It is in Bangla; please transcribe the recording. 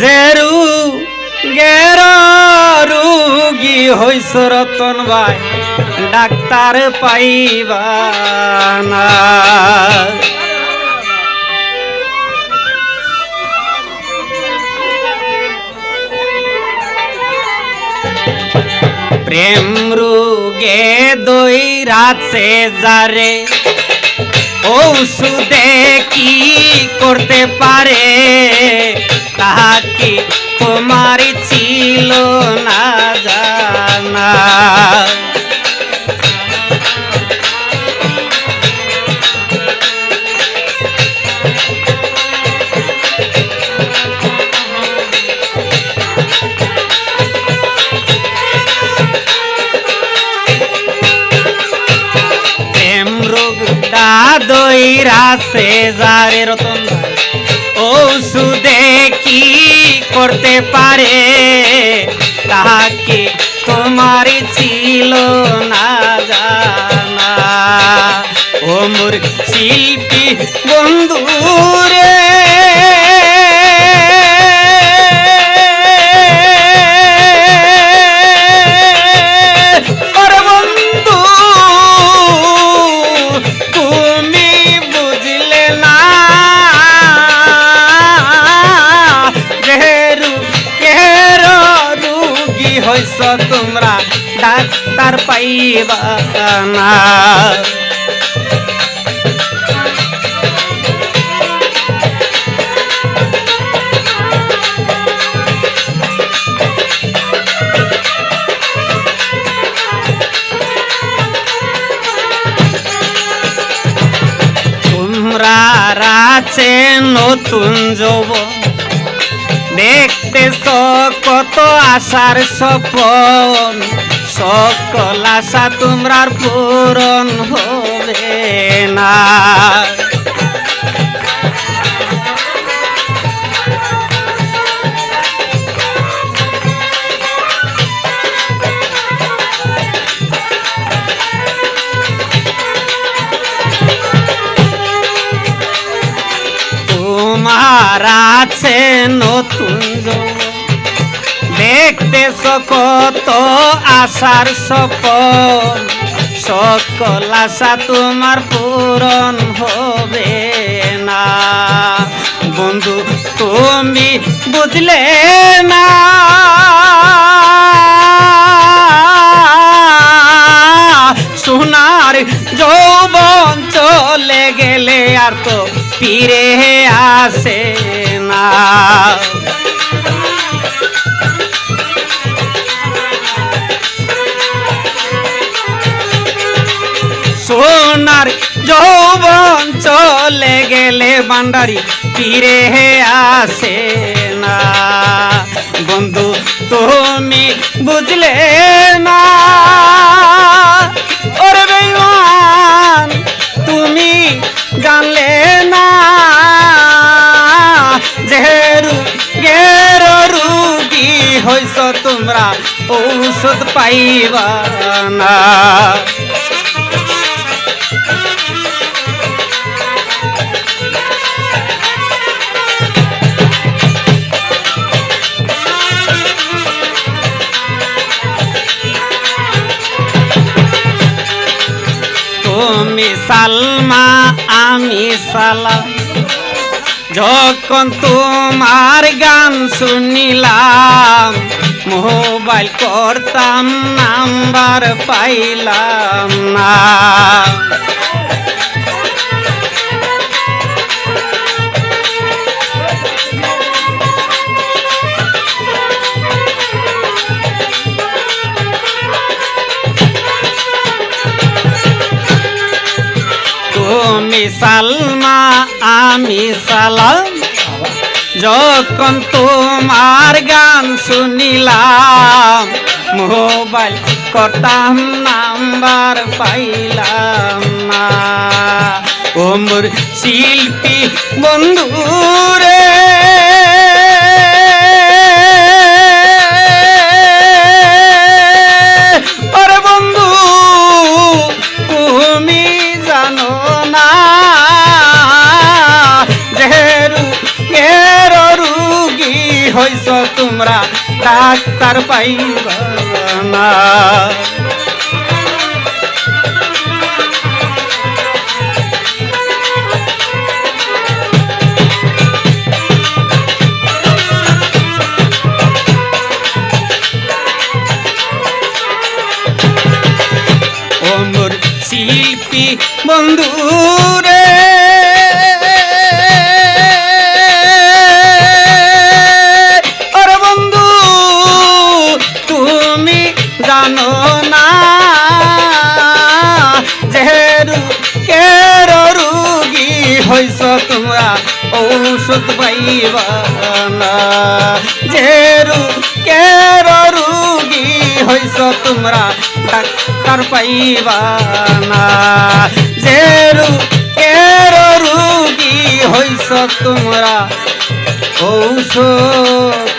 জেরু গের রুগী হইস রতন ভাই, ডাক্তার পাইবা না। প্রেম রুগে দই রাতে যারে, ঔষধে কি করতে পারে? তাহা কি তোমার ছিল না জানা। দই রাসে যারে রতন ভাই ঔষধে কি করতে পারে? তাহাকে তোমার ছিল না জানা? ও মোর শিল্পী বন্ধু হইস তোমরা ডাক্তার পাইবা না। রাছে নতুন যৌব দেখতেছ কত আশার স্বপন। সকল আশা তোমরার পূরণ হবে না। তোমার আছে নতুন যৌবন। দেখতেছ আশার সপন সকল আশা তোমার পূরণ হবে না। বন্ধু, তুমি বুঝলে না। সোনার যৌবন চলে গেলে আর তো ফিরে আসে না। চলে গেলে বান্ডারি ফিরে আসে না। বন্ধু, তুমি বুঝলে না। ওরে বেঈমান, তুমি জানলে না। যেরু গের রুগী হইছ, তোমরা ঔষধ পাইবা না। সালমা আমি সালাম যখন তোমার গান শুনিলাম মোবাইল করতাম নাম্বার পাইলাম না। তুমি সালমা, আমি সালাম। যখন তোমার গান শুনিলাম, মোবাইল কটাম নাম্বার পাইলাম না। ও মোর শিল্পী বন্ধু ডাক্তার পাইবা না। বন্ধুরে ঔষধ পাইবা না যেরু কের রুগী হইছ তোমরা, ডাক্তার পাইবা না যেরু কের রুগী হইছ তোমরা, ঔষধ